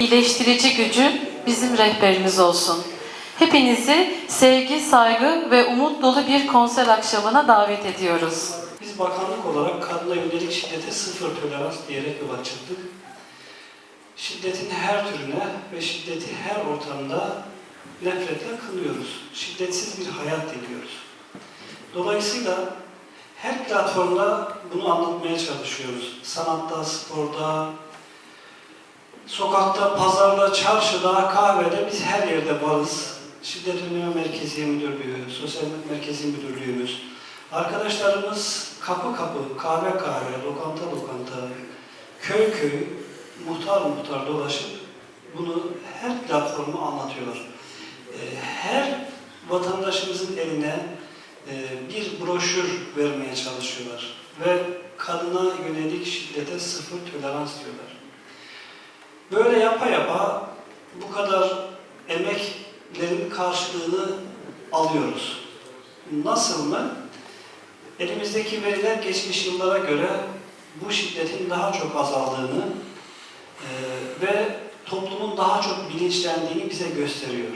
iyileştirici gücü bizim rehberimiz olsun. Hepinizi sevgi, saygı ve umut dolu bir konser akşamına davet ediyoruz. Biz bakanlık olarak kadına yönelik şiddete sıfır tolerans diyerek yola çıktık. Şiddetin her türüne ve şiddeti her ortamda nefretle kınıyoruz. Şiddetsiz bir hayat diliyoruz. Dolayısıyla her platformda bunu anlatmaya çalışıyoruz. Sanatta, sporda, sokakta, pazarda, çarşıda, kahvede biz her yerde varız. Şiddet Önleme Merkezi Müdürlüğü, Sosyal Merkezi Müdürlüğümüz, arkadaşlarımız kapı kapı, kahve kahve, lokanta lokanta, köy köy, muhtar muhtar dolaşıp bunu her platformu anlatıyorlar. Ee, Her vatandaşımızın eline e, bir broşür vermeye çalışıyorlar ve kadına yönelik şiddete sıfır tolerans diyorlar. Böyle yapa yapa bu kadar emeklerin karşılığını alıyoruz. Nasıl mı? Elimizdeki veriler geçmiş yıllara göre bu şiddetin daha çok azaldığını e, ve toplumun daha çok bilinçlendiğini bize gösteriyor.